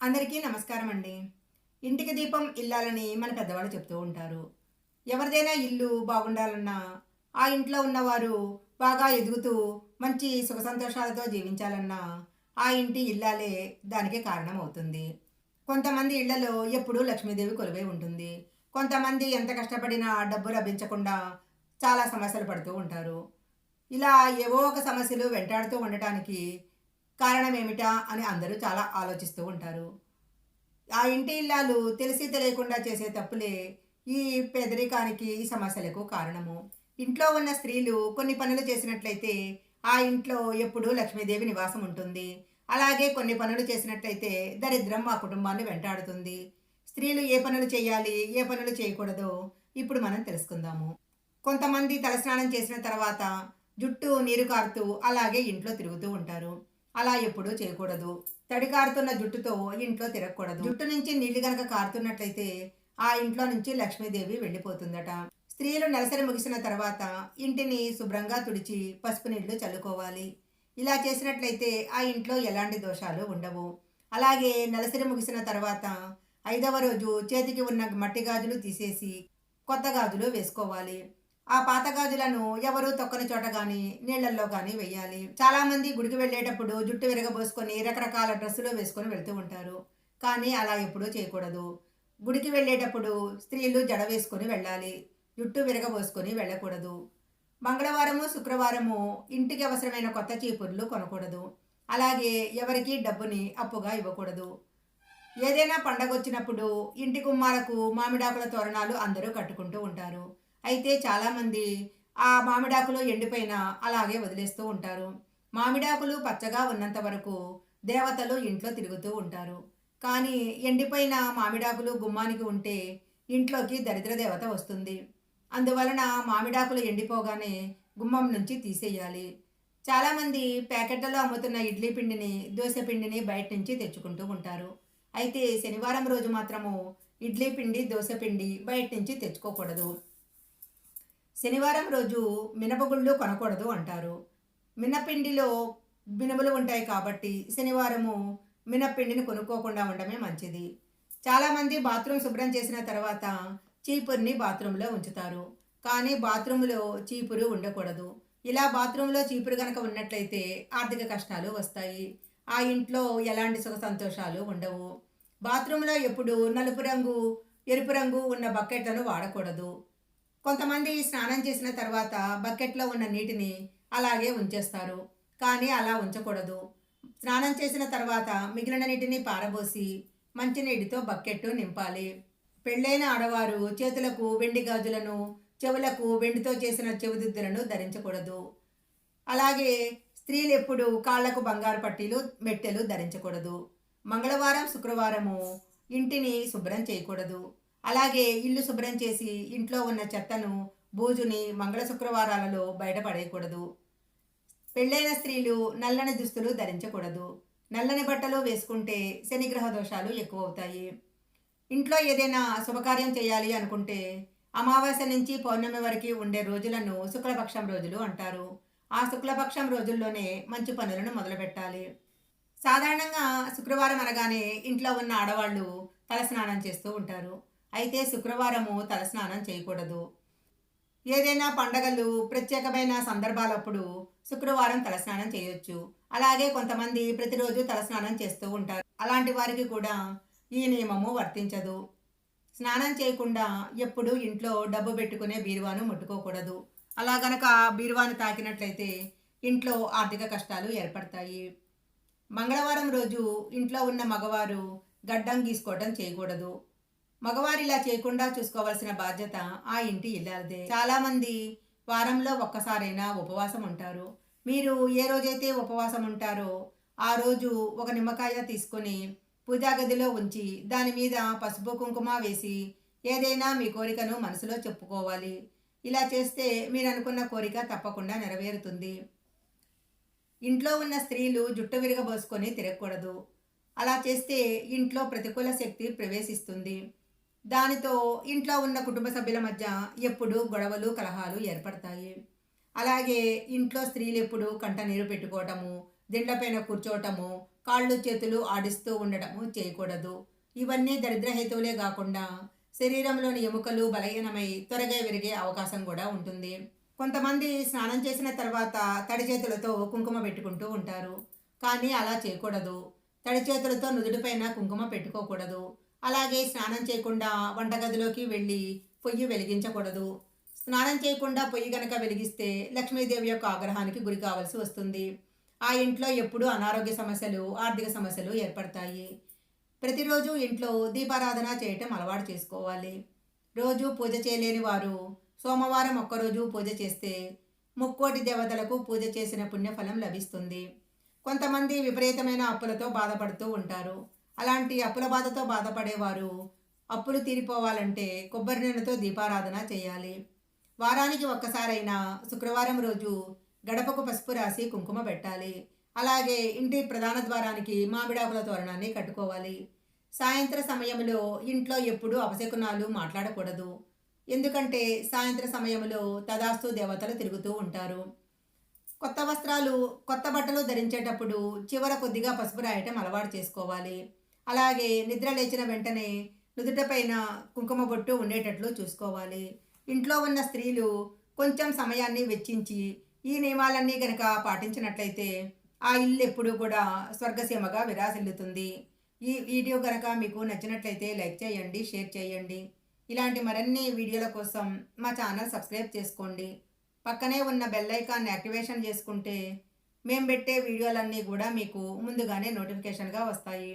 అందరికీ నమస్కారం అండి ఇంటికి దీపం ఇల్లాలని మన పెద్దవాళ్ళు చెప్తూ ఉంటారు. ఎవరిదైనా ఇల్లు బాగుండాలన్నా ఆ ఇంట్లో ఉన్నవారు బాగా ఎదుగుతూ మంచి సుఖ సంతోషాలతో జీవించాలన్నా ఆ ఇంటి ఇల్లాలే దానికి కారణం అవుతుంది కొంతమంది ఇళ్ళలో ఎప్పుడూ లక్ష్మీదేవి కొలువై ఉంటుంది. కొంతమంది ఎంత కష్టపడినా డబ్బు లభించకుండా చాలా సమస్యలు పడుతూ ఉంటారు. ఇలా ఏవో ఒక సమస్యలు వెంటాడుతూ ఉండటానికి కారణం ఏమిటా అని అందరూ చాలా ఆలోచిస్తూ ఉంటారు. ఆ ఇంటి ఇల్లాలు తెలిసి తెలియకుండా చేసే తప్పులే ఈ పేదరికానికి ఈ సమస్యలకు కారణము. ఇంట్లో ఉన్న స్త్రీలు కొన్ని పనులు చేసినట్లయితే ఆ ఇంట్లో ఎప్పుడూ లక్ష్మీదేవి నివాసం ఉంటుంది. అలాగే కొన్ని పనులు చేసినట్లయితే దరిద్రం ఆ కుటుంబాన్ని వెంటాడుతుంది. స్త్రీలు ఏ పనులు చేయాలి ఏ పనులు చేయకూడదో ఇప్పుడు మనం తెలుసుకుందాము. కొంతమంది తలస్నానం చేసిన తర్వాత జుట్టు నీరు కారుతూ అలాగే ఇంట్లో తిరుగుతూ ఉంటారు. అలా ఎప్పుడూ చేయకూడదు. తడి కారుతున్న జుట్టుతో ఇంట్లో తిరగకూడదు. జుట్టు నుంచి నీళ్ళు గనక కారుతున్నట్లయితే ఆ ఇంట్లో నుంచి లక్ష్మీదేవి వెళ్ళిపోతుందట. స్త్రీలు నెలసరి ముగిసిన తర్వాత ఇంటిని శుభ్రంగా తుడిచి పసుపు నీళ్ళు చల్లుకోవాలి. ఇలా చేసినట్లయితే ఆ ఇంట్లో ఎలాంటి దోషాలు ఉండవు. అలాగే నెలసరి ముగిసిన తర్వాత ఐదవ రోజు చేతికి ఉన్న మట్టి గాజులు తీసేసి కొత్త గాజులు వేసుకోవాలి. ఆ పాత గాజులను ఎవరు తొక్కని చోట గాని నీళ్ళలో గాని వేయాలి చాలా మంది గుడికి వెళ్ళేటప్పుడు జుట్టు విరగబోసుకొని రకరకాల డ్రెస్సులు వేసుకొని వెళ్తూ ఉంటారు. కానీ అలా ఎప్పుడూ చేయకూడదు. గుడికి వెళ్ళేటప్పుడు స్త్రీలు జడ వేసుకొని వెళ్ళాలి. జుట్టు విరగబోసుకొని వెళ్ళకూడదు. మంగళవారము శుక్రవారము ఇంటికి అవసరమైన కొత్త చీపుర్లు కొనకూడదు. అలాగే ఎవరికి డబ్బుని అప్పుగా ఇవ్వకూడదు. ఏదైనా పండగ వచ్చినప్పుడు ఇంటి కుమ్మాలకు మామిడాకుల తోరణాలు అందరూ కట్టుకుంటూ ఉంటారు. అయితే చాలామంది ఆ మామిడాకులు ఎండిపోయిన అలాగే వదిలేస్తూ ఉంటారు. మామిడాకులు పచ్చగా ఉన్నంత వరకు దేవతలు ఇంట్లో తిరుగుతూ ఉంటారు. కానీ ఎండిపోయిన మామిడాకులు గుమ్మానికి ఉంటే ఇంట్లోకి దరిద్ర దేవత వస్తుంది. అందువలన మామిడాకులు ఎండిపోగానే గుమ్మం నుంచి తీసేయాలి. చాలామంది ప్యాకెట్లలో అమ్ముతున్న ఇడ్లీ పిండిని దోశ పిండిని బయట నుంచి తెచ్చుకుంటూ ఉంటారు. అయితే శనివారం రోజు మాత్రము ఇడ్లీ పిండి దోశ పిండి బయట నుంచి తెచ్చుకోకూడదు. శనివారం రోజు మినపగుళ్ళు కొనకూడదు అంటారు. మినపిండిలో మినుములు ఉంటాయి కాబట్టి శనివారము మినపిండిని కొనుక్కోకుండా ఉండమే మంచిది. చాలామంది బాత్రూమ్ శుభ్రం చేసిన తర్వాత చీపుర్ని బాత్రూంలో ఉంచుతారు. కానీ బాత్రూంలో చీపురు ఉండకూడదు. ఇలా బాత్రూంలో చీపురు కనుక ఉన్నట్లయితే ఆర్థిక కష్టాలు వస్తాయి. ఆ ఇంట్లో ఎలాంటి సుఖ సంతోషాలు ఉండవు. బాత్రూంలో ఎప్పుడు నలుపు రంగు ఎరుపు రంగు ఉన్న బకెట్లను వాడకూడదు. కొంతమంది స్నానం చేసిన తర్వాత బకెట్లో ఉన్న నీటిని అలాగే ఉంచేస్తారు కానీ అలా ఉంచకూడదు. స్నానం చేసిన తర్వాత మిగిలిన నీటిని పారబోసి మంచినీటితో బకెట్టు నింపాలి. పెళ్ళైన ఆడవారు చేతులకు వెండి గాజులను చెవులకు వెండితో చేసిన చెవిదిద్దులను ధరించకూడదు. అలాగే స్త్రీలు ఎప్పుడు కాళ్ళకు బంగారు పట్టీలు మెట్టెలు ధరించకూడదు. మంగళవారం శుక్రవారము ఇంటిని శుభ్రం చేయకూడదు. అలాగే ఇల్లు శుభ్రం చేసి ఇంట్లో ఉన్న చెత్తను బూజుని మంగళ శుక్రవారాలలో బయటపడేయకూడదు. పెళ్ళైన స్త్రీలు నల్లని దుస్తులు ధరించకూడదు. నల్లని బట్టలు వేసుకుంటే శనిగ్రహ దోషాలు ఎక్కువ అవుతాయి ఇంట్లో ఏదైనా శుభకార్యం చేయాలి అనుకుంటే అమావాస్య నుంచి పౌర్ణమి వరకు ఉండే రోజులను శుక్లపక్షం రోజులు అంటారు. ఆ శుక్లపక్షం రోజుల్లోనే మంచి పనులను మొదలుపెట్టాలి. సాధారణంగా శుక్రవారం అనగానే ఇంట్లో ఉన్న ఆడవాళ్ళు తలస్నానం చేస్తూ ఉంటారు. అయితే శుక్రవారము తలస్నానం చేయకూడదు. ఏదైనా పండగలు ప్రత్యేకమైన సందర్భాలప్పుడు శుక్రవారం తలస్నానం చేయొచ్చు. అలాగే కొంతమంది ప్రతిరోజు తలస్నానం చేస్తూ ఉంటారు. అలాంటి వారికి కూడా ఈ నియమము వర్తించదు. స్నానం చేయకుండా ఎప్పుడు ఇంట్లో డబ్బు పెట్టుకునే బీరువాను ముట్టుకోకూడదు. అలా గనక బీరువాను తాకినట్లయితే ఇంట్లో ఆర్థిక కష్టాలు ఏర్పడతాయి. మంగళవారం రోజు ఇంట్లో ఉన్న మగవారు గడ్డం గీసుకోవడం చేయకూడదు. మగవారు ఇలా చేయకుండా చూసుకోవాల్సిన బాధ్యత ఆ ఇంటి ఇల్లాలదే. చాలా మంది వారంలో ఒక్కసారైనా ఉపవాసం ఉంటారు. మీరు ఏ రోజైతే ఉపవాసం ఉంటారో ఆ రోజు ఒక నిమ్మకాయ తీసుకొని పూజా గదిలో ఉంచి దాని మీద పసుపు కుంకుమ వేసి ఏదైనా మీ కోరికను మనసులో చెప్పుకోవాలి. ఇలా చేస్తే మీరు అనుకున్న కోరిక తప్పకుండా నెరవేరుతుంది. ఇంట్లో ఉన్న స్త్రీలు జుట్టు విరగబోసుకొని తిరగకూడదు. అలా చేస్తే ఇంట్లో ప్రతికూల శక్తి ప్రవేశిస్తుంది. దానితో ఇంట్లో ఉన్న కుటుంబ సభ్యుల మధ్య ఎప్పుడు గొడవలు కలహాలు ఏర్పడతాయి. అలాగే ఇంట్లో స్త్రీలు ఎప్పుడు కంట నీరు పెట్టుకోవటము దిండ్లపైన కూర్చోవటము కాళ్ళు చేతులు ఆడిస్తూ ఉండటము చేయకూడదు. ఇవన్నీ దరిద్రహేతువులే కాకుండా శరీరంలోని ఎముకలు బలహీనమై త్వరగా విరిగే అవకాశం కూడా ఉంటుంది. కొంతమంది స్నానం చేసిన తర్వాత తడి చేతులతో కుంకుమ పెట్టుకుంటూ ఉంటారు. కానీ అలా చేయకూడదు. తడి చేతులతో నుదుటిపైన కుంకుమ పెట్టుకోకూడదు. అలాగే స్నానం చేయకుండా వంటగదిలోకి వెళ్ళి పొయ్యి వెలిగించకూడదు. స్నానం చేయకుండా పొయ్యి గనక వెలిగిస్తే లక్ష్మీదేవి యొక్క ఆగ్రహానికి గురి కావాల్సి వస్తుంది. ఆ ఇంట్లో ఎప్పుడూ అనారోగ్య సమస్యలు ఆర్థిక సమస్యలు ఏర్పడతాయి. ప్రతిరోజు ఇంట్లో దీపారాధన చేయటం అలవాటు చేసుకోవాలి. రోజు పూజ చేయలేని వారు సోమవారం ఒక్కరోజు పూజ చేస్తే ముక్కోటి దేవతలకు పూజ చేసిన పుణ్యఫలం లభిస్తుంది. కొంతమంది విపరీతమైన అప్పులతో బాధపడుతూ ఉంటారు. అలాంటి అప్పుల బాధతో బాధపడేవారు. అప్పులు తీరిపోవాలంటే కొబ్బరి నూనెతో దీపారాధన చేయాలి. వారానికి ఒక్కసారైనా శుక్రవారం రోజు గడపకు పసుపు రాసి కుంకుమ పెట్టాలి. అలాగే ఇంటి ప్రధాన ద్వారానికి మామిడాకుల తోరణాన్ని కట్టుకోవాలి. సాయంత్ర సమయంలో ఇంట్లో ఎప్పుడూ అపశకునాలు మాట్లాడకూడదు. ఎందుకంటే సాయంత్ర సమయంలో తదాస్తు దేవతలు తిరుగుతూ ఉంటారు. కొత్త వస్త్రాలు కొత్త బట్టలు ధరించేటప్పుడు చివర కొద్దిగా పసుపు రాయటం అలవాటు చేసుకోవాలి. అలాగే నిద్ర లేచిన వెంటనే నుదుటపైన కుంకుమ బొట్టు ఉండేటట్లు చూసుకోవాలి. ఇంట్లో ఉన్న స్త్రీలు కొంచెం సమయాన్ని వెచ్చించి ఈ నియమాలన్నీ గనక పాటించినట్లయితే ఆ ఇల్లు ఎప్పుడూ కూడా స్వర్గసీమగా విరాసిల్లుతుంది ఈ వీడియో కనుక మీకు నచ్చినట్లయితే లైక్ చేయండి షేర్ చేయండి. ఇలాంటి మరిన్ని వీడియోల కోసం మా ఛానల్ సబ్స్క్రైబ్ చేసుకోండి. పక్కనే ఉన్న బెల్ ఐకాన్ని యాక్టివేషన్ చేసుకుంటే మేము పెట్టే వీడియోలన్నీ కూడా మీకు ముందుగానే నోటిఫికేషన్గా వస్తాయి.